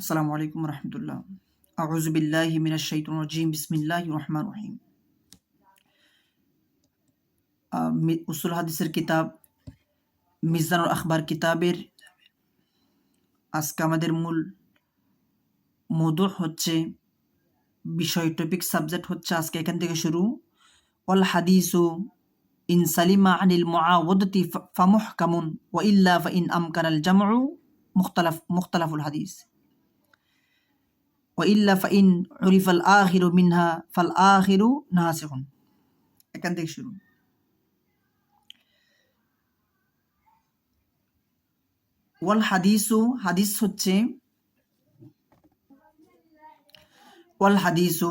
আসসালামু আলাইকুম রহমতুল্লাহ। আউজবিল্লাহ মিনাশাইতুর রাজিম। বিসমিল্লাহ রহমান রহিম। উসুল হাদিসের কিতাব, মিজানুল আখবার কিতাবের আজকে আমাদের মূল মধু হচ্ছে, বিষয় টপিক সাবজেক্ট হচ্ছে আজকে এখান থেকে শুরু। অল হাদিসু, ইন সালিমা আনিল মুআওয়াদাতি ফামুহকামুন, ওয়া ইল্লা ফাইন আমকানাল জামউ। মুখতালাফ মুখতালাফুল হাদিস। ও ফাইন হরিফাল আহিরু মিনহা ফাল আহিরু এখান থেকে শুরু। ওয়াল হাদিসু, হাদিস হচ্ছে, ওয়াল হাদিসু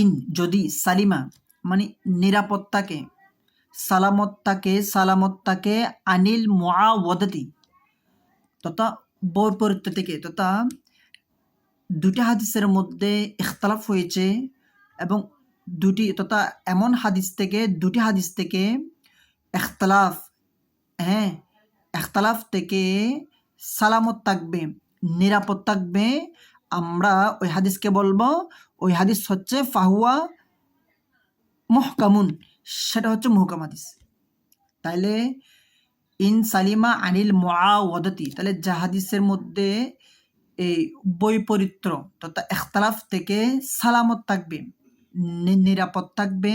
ইন, যদি সালিমা মানে নিরাপত্তাকে সালামতাকে সালামতাকে আনিল মোয়াওয়াদতি তথা বৈপরীত্য থেকে, তথা দুটি হাদিসের মধ্যে ইখতলাফ হয়েছে এবং দুটি তথা এমন হাদিস থেকে, দুটি হাদিস থেকে ইখতলাফ হ্যাঁ ইখতলাফ থেকে সালামত থাকবে, নিরাপদ থাকবে। আমরা ওই হাদিসকে বলব, ওই হাদিস হচ্ছে ফাহুয়া মহকামুন, সেটা হচ্ছে মহকাম হাদিস। তাইলে, ইন সালিমা আনিল মুআওয়াদাতি তাহলে যা হাদিসের মধ্যে এই বৈপরীত্য তথা এখতালাফ থেকে সালামত থাকবে নিরাপদ থাকবে,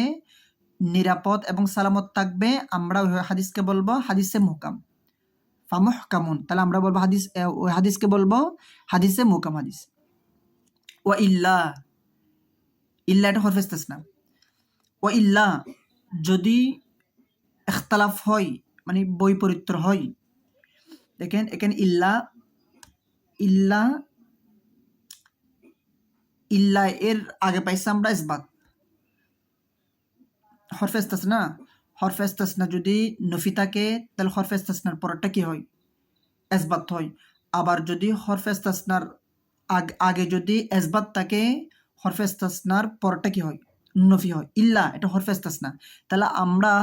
নিরাপদ এবং সালামত থাকবে আমরা ওই হাদিসকে বলব হাদিসে মুহকাম। ফামুহকামুন, তাহলে আমরা বলব হাদিস ওই হাদিসকে বলব হাদিসে মুহকাম হাদিস। ও ইল্লা ইল্লা এটা হরফেস্তাস না ও ইল্লা, যদি এখতালাফ হয় মানে বৈপরীত্য হয়, দেখেন, এখানে ইল্লা ইল্লা ইল্লা এর আগে পাইছি আমরা ইসবাত। হরফেস্তাস না হরফেস্তাস না যদি নফি থাকে, তাহলে হরফেস্তাসনার পরেরটা কি হয়? এসবাত হয়। আবার যদি হরফেস্তাসনার আগে যদি এসবাত থাকে হরফেস্তাসনার পরেরটা কি হয়? নফি হয়। ইল্লা, এটা হরফেস্তাসনা তাহলে আমরা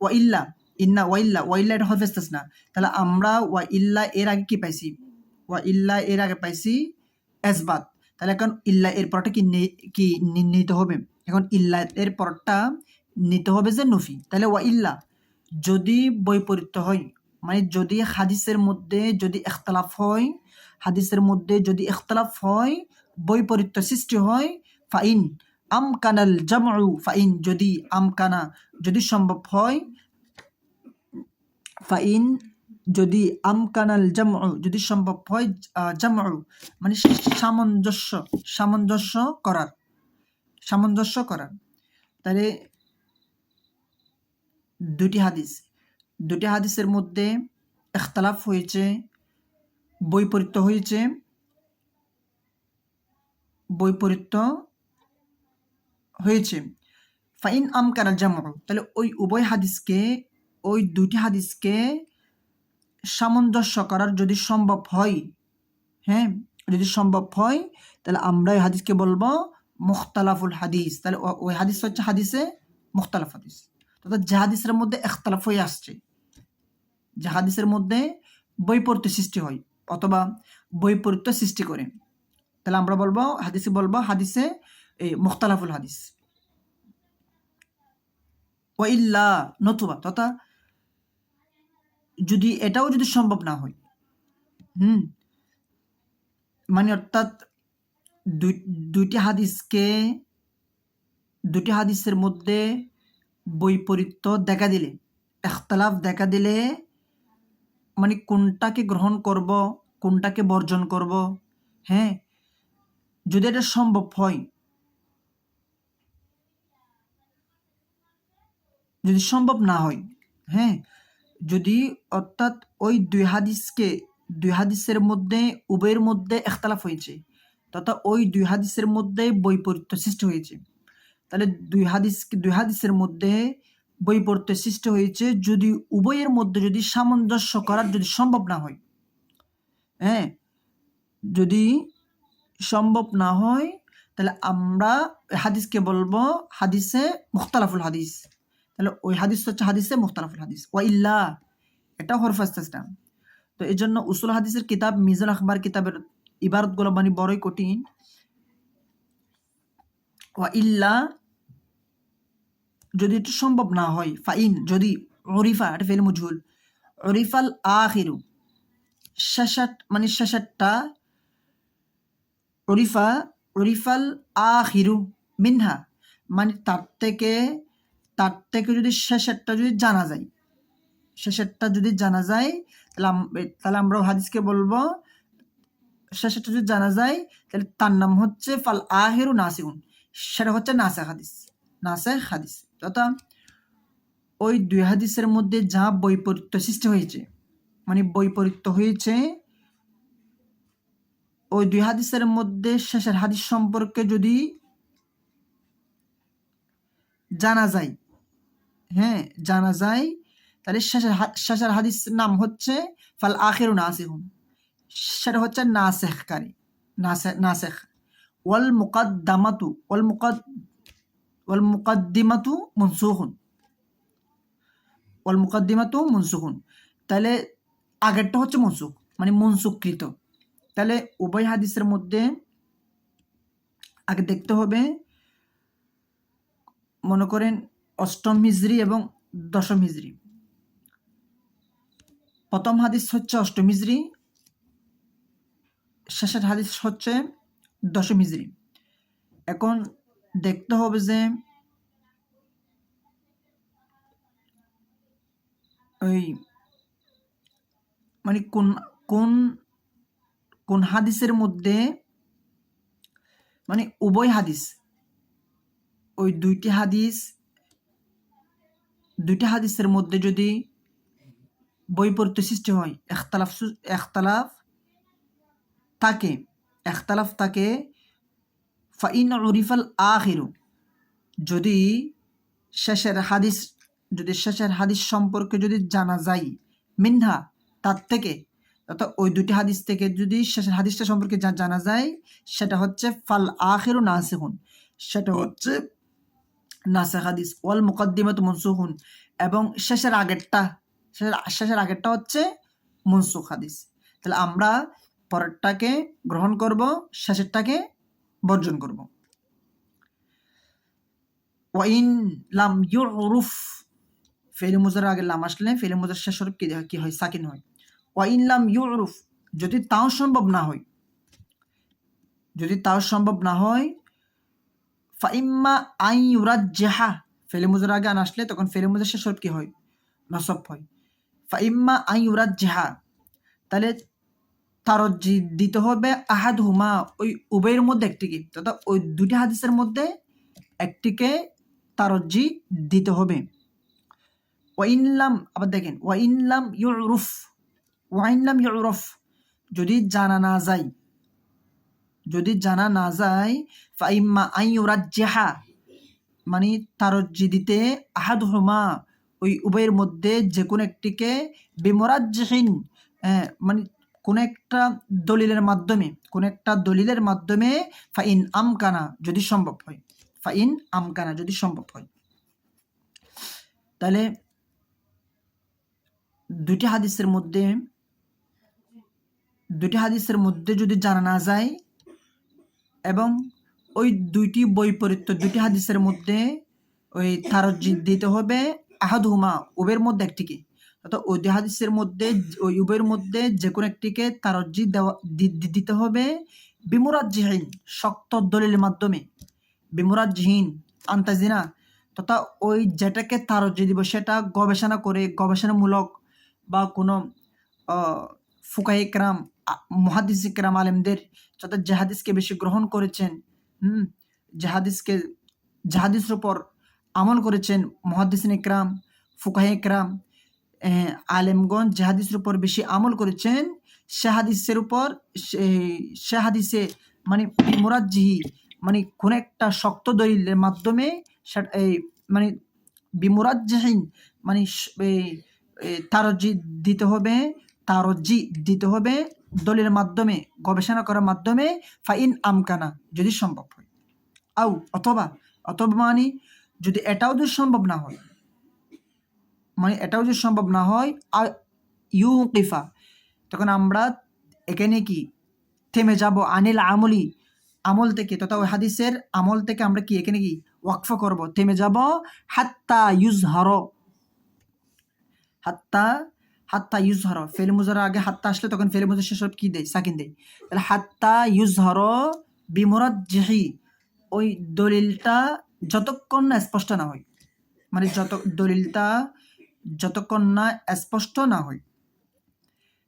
ওয়া ইল্লা ইন্না ওয়া ইল্লা ওয়া ইল্লা এটা হরফেস্তাসনা তাহলে আমরা ওয়া ইল্লা এর আগে কি পাইছি? ওয়া ইল্লা এর আগে পাইছি এসবাত। তাহলে এখন ইল্লা এর পরটা কি কি নিতে হবে? এখন ইল্লা এর পরটা নিতে হবে যে নফি। তাহলে ওয়া ইল্লা, যদি বৈপরীত্য হয় মানে যদি হাদিসের মধ্যে যদি এখতলাফ হয়, হাদিসের মধ্যে যদি এখতলাফ হয় বৈপরীত্য সৃষ্টি হয়, ফাইন আমকানাল জামউ, ফাইন যদি আমকানা যদি সম্ভব হয়, ফাইন যদি আমকানাল জামউ, যদি সম্ভব হয় জামউ মানে সামঞ্জস্য সামঞ্জস্য করার সামঞ্জস্য করার। তাহলে দুটি হাদিস। দুটি হাদিসের মধ্যে ইখতলাফ হয়েছে, বৈপরীত্য হয়েছে বৈপরীত্য হয়েছে। ফাইন আমকানা জামউ, তাহলে ওই উভয় হাদিসকে, ওই দুটি হাদিসকে সামঞ্জস্য করার যদি সম্ভব হয় হ্যাঁ? যদি সম্ভব হয়, তাহলে আমরা ওই হাদিসকে বলব মুখতালাফুল হাদিস। তাহলে ওই হাদিস হচ্ছে হাদিসে মুখতালাফ হাদিস। অর্থাৎ যে হাদিসের মধ্যে এখতালাফ হয়ে আসছে, যে হাদিসের মধ্যে বৈপরীত্য সৃষ্টি হয়, অথবা বৈপরীত্য সৃষ্টি করে, তাহলে আমরা বলব, হাদিসে বলব হাদিসে এই মুখতালাফুল হাদিস। ও ইল্লা নতুবা, তথা যদি এটাও যদি সম্ভব না হয়, হুম মানে অর্থাৎ দুইটি হাদিসকে দুটি হাদিসের মধ্যে বৈপরীত্য দেখা দিলে, এখতলাফ দেখা দিলে মানে কোনটাকে গ্রহণ করব, কোনটাকে বর্জন করব হ্যাঁ যদি এটা সম্ভব হয়, যদি সম্ভব না হয় হ্যাঁ যদি অর্থাৎ ওই দুই হাদিসকে, দুই হাদিসের মধ্যে, উভয়ের মধ্যে একতলাফ হয়েছে, তথা ওই দুই হাদিসের মধ্যে বৈপরীত্য সৃষ্টি হয়েছে। তাহলে দুই হাদিস, দুই হাদিসের মধ্যে বৈপরীত্য সৃষ্টি হয়েছে যদি উভয়ের মধ্যে যদি সামঞ্জস্য করার যদি সম্ভব না হয়। হ্যাঁ? যদি সম্ভব না হয়, তাহলে আমরা হাদিসকে বলব হাদিসে মুখতালাফুল হাদিস। তাহলে ওই হাদিস হচ্ছে হাদিসে মুখতালাফুল হাদিস। ওয়া ইল্লা এটা হরফাস্তাসটা তো এই জন্য উসুল হাদিসের কিতাব মিজান আখবার কিতাবের ইবারতগুলো মানে বড়ই কঠিন। ওয়া ইল্লা, যদি এটা সম্ভব না হয়, ফাইন, যদি অরিফা এটা ফেল মুজহুল। অরিফাল আখিরু, শেষাট মানে শেষাটটা অরিফা অরিফাল আখিরু মিনহা মানে তার থেকে তার থেকে যদি শেষেরটা যদি জানা যায়, শেষেরটা যদি জানা যায়, তাহলে তাহলে আমরা হাদিসকে বলব, শেষেরটা যদি জানা যায়, তাহলে তার নাম হচ্ছে ফাল আহেরু নাসিউন। সেটা হচ্ছে নাসে হাদিস নাসে হাদিস। তথা ওই দুই হাদিসের মধ্যে যা বৈপরীত্য সৃষ্টি হয়েছে মানে বৈপরীত্য হয়েছে, ওই দুই হাদিসের মধ্যে শেষের হাদিস সম্পর্কে যদি জানা যায় হ্যাঁ জানা যায়। তাহলে শেষের হাদিস নাম হচ্ছে, ফাল আখেরু নাসিহুন সেটা হচ্ছে নাসেখকারী, নাসে, নাসেখ। ওয়াল মুকাদ্দামাতু, ওয়াল মুকাদ, ওয়াল মুকাদ্দিমাতু মনসুখুন। ওয়াল মুকাদ্দিমাতু মনসুখুন। তাহলে আগেরটা হচ্ছে মনসুখ মানে মনসুখকৃত। তাহলে উভয় হাদিসের মধ্যে আগে দেখতে হবে, মনে করেন অষ্টম হিজড়ি এবং দশম হিজড়ি প্রথম হাদিস হচ্ছে অষ্টম হিজড়ি শেষের হাদিস হচ্ছে দশম হিজড়ি এখন দেখতে হবে যে ওই মানে কোন কোন কোন হাদিসের মধ্যে মানে উভয় হাদিস, ওই দুইটি হাদিস দুইটি হাদিসের মধ্যে যদি বৈপরীত্য সৃষ্টি হয়, এখতালাফ সু- এখতালাফ থাকে এখতালাফ থাকে ফাইন উরিফাল আখিরু। যদি শেষের হাদিস, যদি শেষের হাদিস সম্পর্কে যদি জানা যায়, মিনহা তার থেকে অর্থাৎ ওই দুটি হাদিস থেকে যদি শেষের হাদিসটা সম্পর্কে যা জানা যায়, সেটা হচ্ছে ফাল আখিরু নাসিহুন সেটা হচ্ছে নাসে হাদিস, ওয়াল মুকদ্দিমাত মনসুহুন এবং শেষের আগেরটা, শেষের শেষের আগেরটা হচ্ছে মনসুখ হাদিস। তাহলে আমরা পরেরটাকে গ্রহণ করব, শেষেরটাকে বর্জন করব। ওয়াইন লাম ইউরুফ ফেলে মুজার আগে লাম আসলে ফেলে মুজার শেষ হরফ কি কি হয়, সাকিন হয়। ওয়াইন লাম ইউরুফ, যদি তাও সম্ভব না হয়, যদি তাও সম্ভব না হয় ফাইম্মা আই ইউরাজ্জাহা। ফেলে মুজার আগে আন আসলে তখন ফেলে মুজার শেষ কি হয়? নসব হয়। ফাইম্মা আই ইউরাজ্জাহা। তাহলে তারজি দিতে হবে আহাদ হুমা ওই উভয়ের মধ্যে একটিকে তথা ওই দুটি হাদিসের মধ্যে একটিকে তারজ্জি দিতে হবে ওয়াইনলাম আবার দেখেন ওয়াইনলাম ইউরুফ। ওয়াইনলাম ইউরুফ। যদি জানা না যায় যদি জানা না যায়, ফাইম্মা ইউরাজ্জাহা মানে তারজি দিতে আহাদ হুমা ওই উভয়ের মধ্যে যে কোনো একটিকে বিমরাজ্জাহিন মানে কোন একটা দলিলের মাধ্যমে, কোন একটা দলিলের মাধ্যমে ফাইন আমকানা যদি সম্ভব হয়, ফাইন আমকানা যদি সম্ভব হয়। তাহলে দুটি হাদিসের মধ্যে দুটি হাদিসের মধ্যে যদি জানা না যায় এবং ওই দুইটি বৈপরীত্য দুটি হাদিসের মধ্যে ওই তারজি দিতে হবে। আহাদুমা উবের মধ্যে একটিকে। অর্থাৎ ওই হাদিসের মধ্যে, ওই উবের মধ্যে যে কোনো একটিকে তারজি দেওয়া দিতে হবে। বিমুরাজ্জিহীন, শক্ত দলিলের মাধ্যমে। বিমুরাজ্জিহীন, আন্তাজিনা। তথা ওই যেটাকে তারজি দিব সেটা গবেষণা করে, গবেষণামূলক বা কোনো ফুকাই একরাম মহাদিস আলেমদের যাতে জাহাদিসকে বেশি গ্রহণ করেছেন, হুম, জাহাদিসকে, জাহাদিসের উপর আমল করেছেন মহাদিসিন ইকরাম ফুকাহে ইকরাম আলেমগঞ্জ জাহাদিসের উপর বেশি আমল করেছেন, শাহাদিসের উপর, সে- সে মানে মুরাজ্জিহি মানে কোন একটা শক্ত দলিলের মাধ্যমে মানে বিমুরাজ্জিহীন মানে তারজি দিতে হবে তারজি দিতে হবে দলিলের মাধ্যমে, গবেষণা করার মাধ্যমে, ফাইন আমকানা, যদি সম্ভব হয়। আউ অথবা অথবা মানে যদি এটাও যদি সম্ভব না হয় মানে এটাও যদি সম্ভব না হয় আর ইউ কিফা তখন আমরা এখানে কি থেমে যাব? আনিল আমলি, আমল থেকে, তথা ওই হাদিসের আমল থেকে আমরা কি এখানে কি ওয়াকফ করব? থেমে যাব? হাত্তা ইউজ হর হাত্তা হাত্তা ইউজ হর ফেল মুজার আগে হাত্তা আসলে তখন ফেল মুজার শেষ কি দেয়? সাকিন দেয়। তাহলে হাত্তা ইউজ হর বিমরাত জেহি ওই দলিলটা যতক্ষণ না স্পষ্ট না হয়। মানে যত, দলিলটা যতক্ষণ না স্পষ্ট না হয়।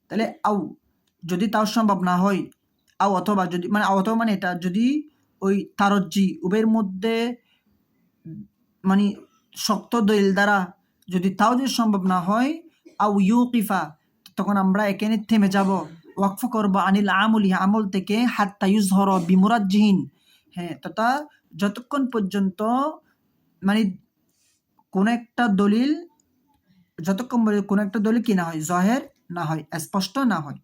তাহলে আউ যদি তাও সম্ভব না হয়, আও অথবা যদি মানে অথবা মানে এটা, যদি ওই তারজ্জি উবের মধ্যে মানে শক্ত দলিল দ্বারা যদি তাও যদি সম্ভব না হয় আউ ইউকিফা, তখন আমরা এখানে থেমে যাব। ওয়াকফ করব আনিল আমলি, আমল থেকে হাত্তা ইউজ হর বিমুরাজ্জিহীন। হ্যাঁ তথা যতক্ষণ পর্যন্ত মানে কোন একটা দলিল, যতক্ষণ কোনো একটা দলিল কি না হয়, জহের না হয়, স্পষ্ট না হয়।